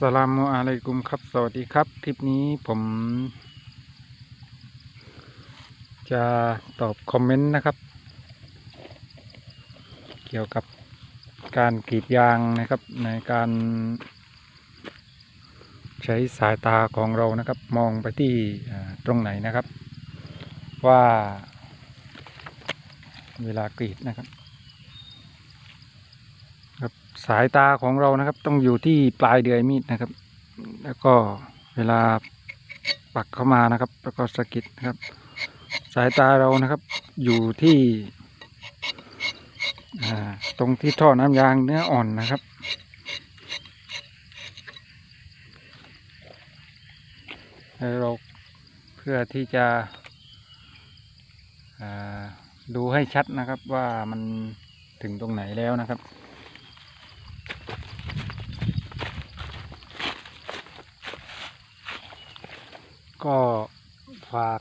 สลามุอะลัยกุมครับ สวัสดีครับ คลิปนี้ผม จะตอบคอมเมนต์นะครับ เกี่ยวกับการกรีดยางนะครับ ในการใช้สายตาของเรานะครับ มองไปที่ตรงไหนนะครับ ว่าเวลากรีดนะครับ สายตาของเรานะครับ ต้องอยู่ที่ปลายเดือยมีดนะครับ แล้วก็เวลาปักเข้ามานะครับ แล้วก็สะกิดนะครับ สายตาเรานะครับ อยู่ที่ตรงที่ท่อน้ำยางเนื้ออ่อนนะครับ เราเพื่อที่จะดูให้ชัดนะครับว่ามันถึงตรงไหนแล้วนะครับ ก็ฝาก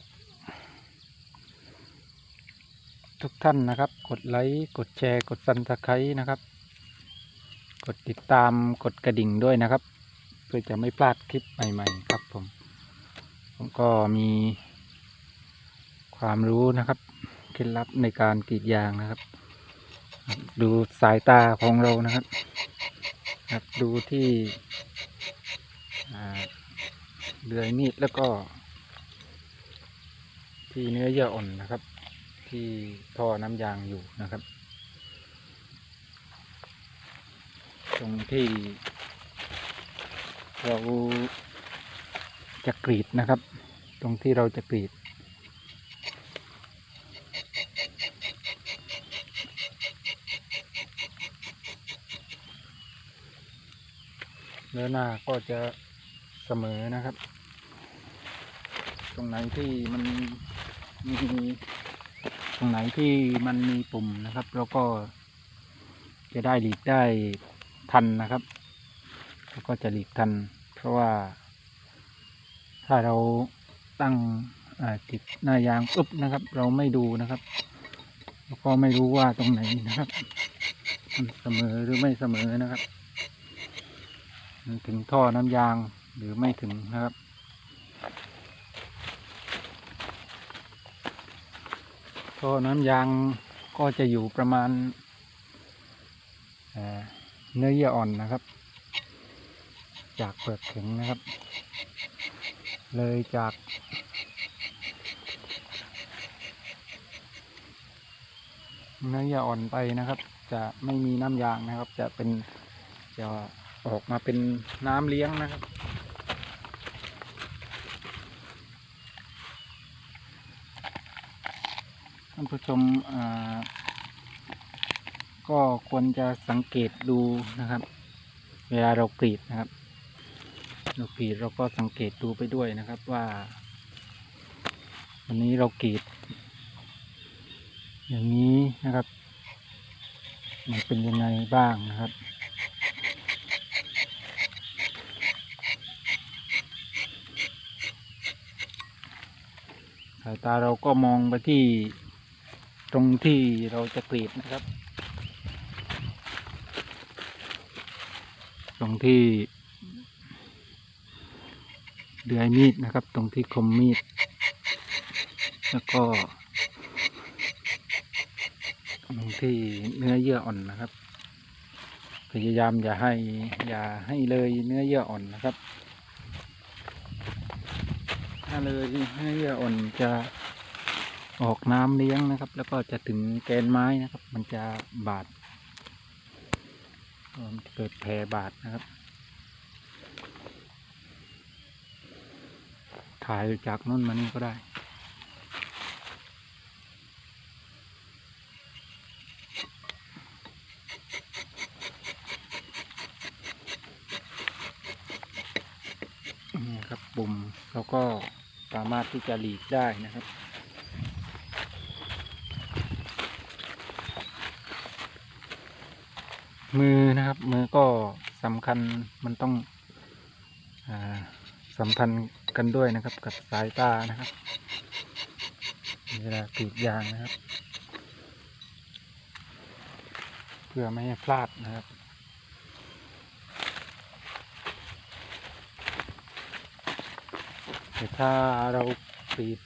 ทุกท่านนะครับ กดไลค์กดแชร์ กดซันสไครต์นะครับ กดติดตามกดกระดิ่งด้วยนะครับ เพื่อจะไม่พลาดคลิปใหม่ ๆ ครับผม ผมก็มีความรู้นะครับเคล็ดลับในการกรีดยางนะครับ ดูสายตาของเรานะครับครับดูที่ เดือยมีดแล้วก็ ที่เนื้อเยื่ออ่อนนะครับ ที่ท่อน้ำยางอยู่นะครับ ตรงที่เราจะกรีดนะครับ ตรงที่เราจะกรีดเนื้อหน้าก็จะ เสมอนะครับ ตรงไหนที่มันมีตรงไหนที่มันมีปุ่มนะครับ แล้วก็จะได้หลีกได้ทันนะครับ แล้วก็จะหลีกทัน เพราะว่า ถ้าเราตั้งติดหน้ายางปุ๊บนะครับ เราไม่ดูนะครับ แล้วก็ไม่รู้ว่าตรงไหนนะครับเสมอหรือไม่เสมอนะครับ ถึงท่อน้ำยาง หรือไม่ถึงนะครับท่อน้ำยางก็จะอยู่ประมาณเอ่อเนื้อเยื่ออ่อนนะครับ จากเปลือกแข็งนะครับ เลยจากเนื้อเยื่ออ่อนไปนะครับ จะไม่มีน้ำยางนะครับ จะเป็นจะออกมาเป็นน้ำเลี้ยงนะครับานผู้ชมก็ควรจะสังเกตดูนะครับ เวลาเรากรีดนะครับเรากรีดเราก็สังเกตดูไปด้วยนะครับว่าวันนี้เรากรีด อย่างนี้นะครับ มันเป็นยังไงบ้างนะครับสายตาเราก็มองไปที่ ตรงที่เราจะกรีดนะครับ ตรงที่ เดือยมีดนะครับ ตรงที่คมมีด แล้วก็ ตรงที่เนื้อเยื่ออ่อนนะครับ พยายามอย่าให้อย่าให้เลยเนื้อเยื่ออ่อนนะครับ ถ้าเลยเนื้อเยื่ออ่อนจะ ออกน้ำเลี้ยงนะครับ แล้วก็จะถึงแกนไม้นะครับ มันจะบาดมันเกิดแผลบาดนะครับ ถ่ายจากนู้นมานี่ก็ได้นี่ครับปุ่มเราก็สามารถที่จะหลีกได้นะครับ มือนะครับ มือก็สำคัญมันต้องอสัมพันธ์กันด้วยนะครับ กับสายตานะครับเวลากรีดยางนะครับ เพื่อไม่ให้พลาดนะครับแต่ถ้าเรากรีด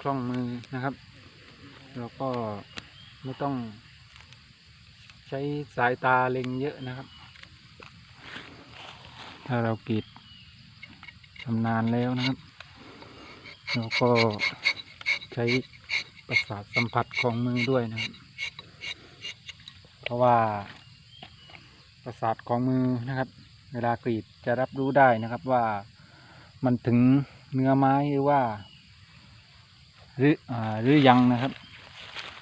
คล่องมือนะครับ เราก็ไม่ต้อง ช้สายตาเล็งเยอะนะครับ ถ้าเรากรีดชำนาญแล้วนะครับ เราก็ใช้ประสาทสัมผัสของมือด้วยนะครับ เพราะว่าประสาทของมือนะครับ เวลากรีดจะรับรู้ได้นะครับว่ามันถึงเนื้อไม้หรือว่า หรืออหรือยังนะครับ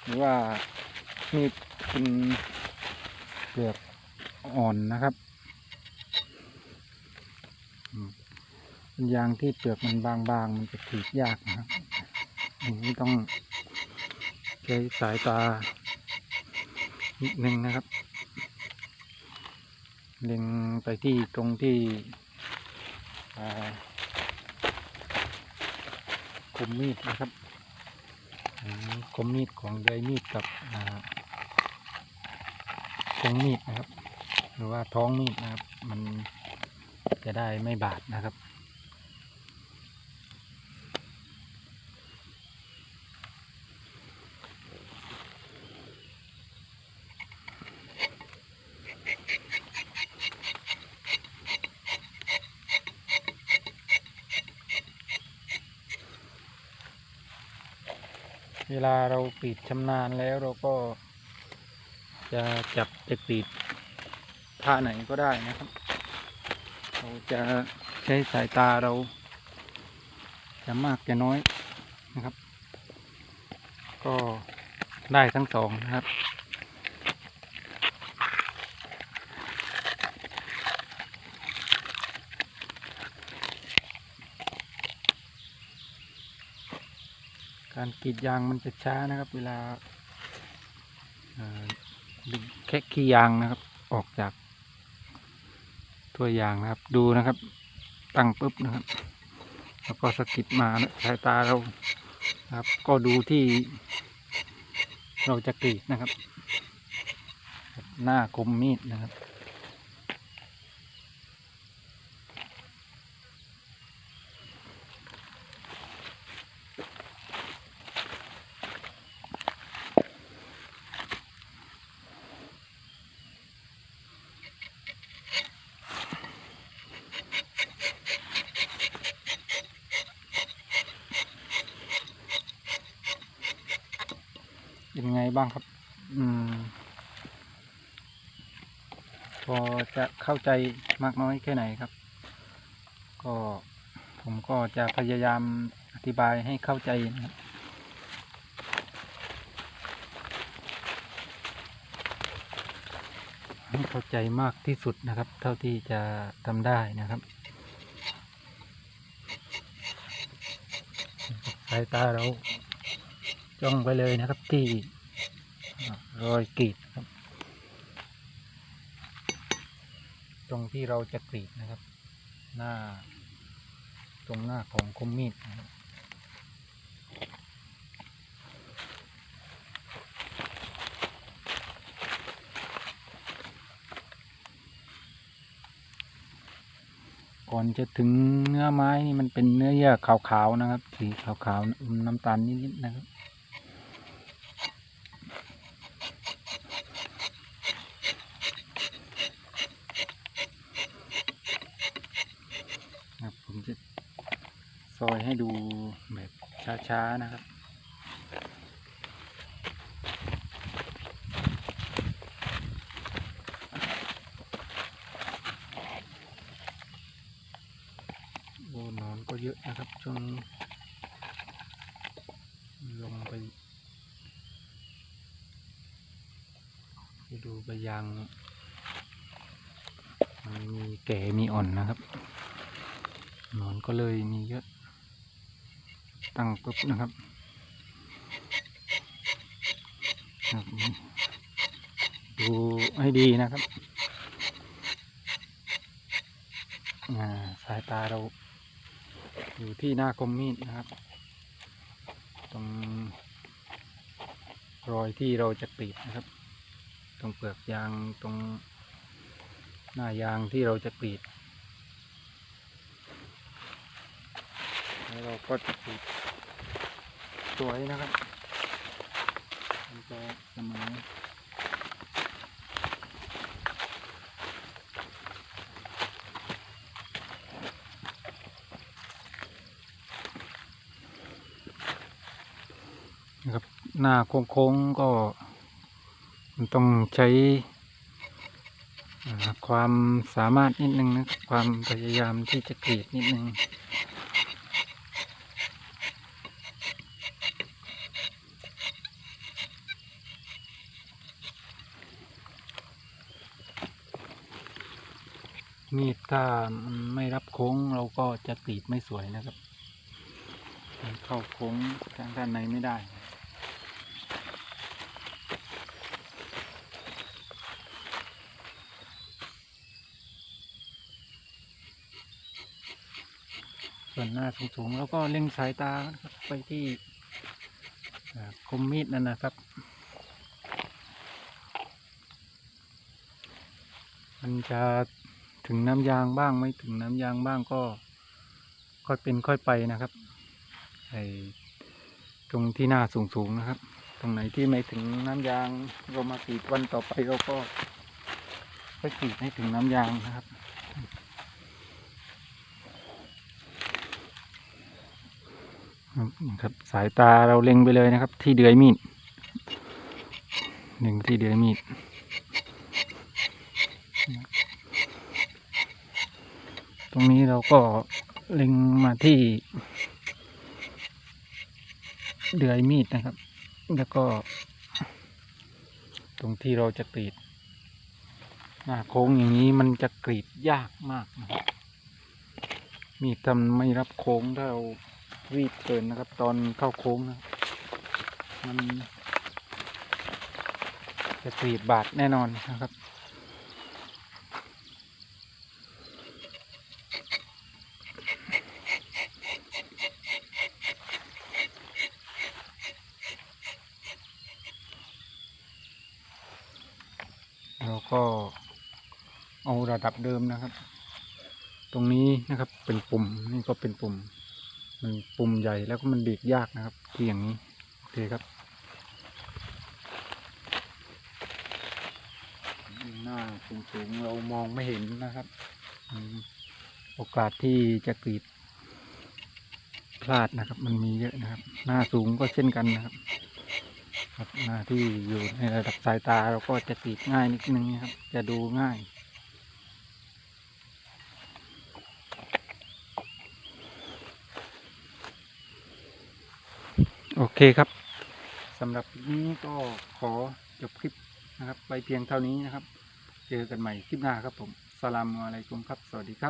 หรือว่ามีเป็น เปลือกอ่อนนะครับเป็นยางที่เปลือกมันบางๆ มันจะกรีดยากนะครับอันนี้ต้องใช้สายตานิดนึงนะครับ เล็งไปที่ตรงที่คมมีดนะครับคมมีดของใยมีดกับ อ่าคงมีดนะครับ หรือว่าท้องมีดนะครับ มันจะได้ไม่บาดนะครับ เวลาเรากรีดชำนาญแล้วเราก็ จะจับจะกรีดท่าไหนก็ได้นะครับ เราจะใช้สายตาเรา จะมากจะน้อยนะครับ ก็ได้ทั้งสองนะครับการกรีดยางมันจะช้านะครับ เวลา ดึงแคะขี้ยางนะครับ ออกจาก ตัวยางนะครับ ดูนะครับ ตั้งปุ๊บนะครับ แล้วก็สะกิดมานะสายตาเรานะครับ ก็ดูที่ เราจะกรีดนะครับ หน้าคมมีดนะครับ เป็นไงบ้างครับ อืม พอจะเข้าใจมากน้อยแค่ไหนครับ ก็ผมก็จะพยายามอธิบายให้เข้าใจนะครับให้เข้าใจมากที่สุดนะครับ เท่าที่จะทำได้นะครับสายตาเรา จ้องไปเลยนะครับที่รอยกรีดครับ ตรงที่เราจะกรีดนะครับ หน้า ตรงหน้าของคมมีดนะครับก่อนจะถึงเนื้อไม้นี่มันเป็นเนื้อเยื่อขาวๆนะครับ สีขาวๆอมน้ำตาลนิดๆนะครับผมจะซอย ให้ดูแบบช้าๆนะครับโอ้นอนก็เยอะนะครับช่วงนี้ลงไปไปดูใบยางมันมีแก่มีอ่อนนะครับนอนก็เลยมีเยอะ ตั้งปุ๊บนะครับดูให้ดีนะครับาสายตาเราอยู่ที่หน้าคมมีดนะครับ ตรงรอยที่เราจะกรีดนะครับ ตรงเปลือกยางตรงหน้ายางที่เราจะกรีดแล้วเราก็จะติด วยนะครับมันจะเสมอนะครับหน้าโค้งๆก็มันต้องใช้ความสามารถนิดนึงนะครับความพยายามที่จะกรีดนิดนึง มีดถ้าไม่รับโค้งเราก็จะกรีดไม่สวยนะครับ เข้าโค้งทางด้านในไม่ได้ ส่วนหน้าสูงๆแล้วก็เล็งสายตาไปที่คมมีดนั่นนะครับมันจะ ถึงน้ำยางบ้างไม่ถึงน้ำยางบ้างก็ ค่อยเป็นค่อยไปนะครับไอตรงที่หน้าสูงๆนะครับ ตรงไหนที่ไม่ถึงน้ำยางเรามากรีดวันต่อไปเราก็ค่อยกรีดให้ถึงน้ำยางนะครับครับสายตาเราเล็งไปเลยนะครับ ที่เดือยมีดหนึ่งที่เดือยมีด ตรงนี้เราก็เล็งมาที่ เดือยมีดนะครับ แล้วก็ ตรงที่เราจะกรีดหน้าโค้งอย่างนี้มันจะกรีดยากมากนะมีดทำไม่รับโค้งถ้าเรารีบเกินนะครับ ตอนเข้าโค้งนะครับมันจะกรีดบาดแน่นอนนะครับ เราก็เอาระดับเดิมนะครับ ตรงนี้นะครับเป็นปุ่มนี่ก็เป็นปุ่มมันปุ่มใหญ่แล้วก็มันบีบยากนะครับที่อย่างนี้โอเคครับหน้าสูงๆเรามองไม่เห็นนะครับโอกาสที่จะกรีดพลาดนะครับ มันมีเยอะนะครับ หน้าสูงก็เช่นกันนะครับ ครับหน้าที่อยู่ในระดับสายตาเราก็จะกรีดง่ายนิดนึงครับ จะดูง่าย โอเคครับสำหรับนี้ก็ขอจบคลิปนะครับไปเพียงเท่านี้นะครับ เจอกันใหม่คลิปหน้าครับผมสลามอะลัยกุมครับ สวัสดีครับ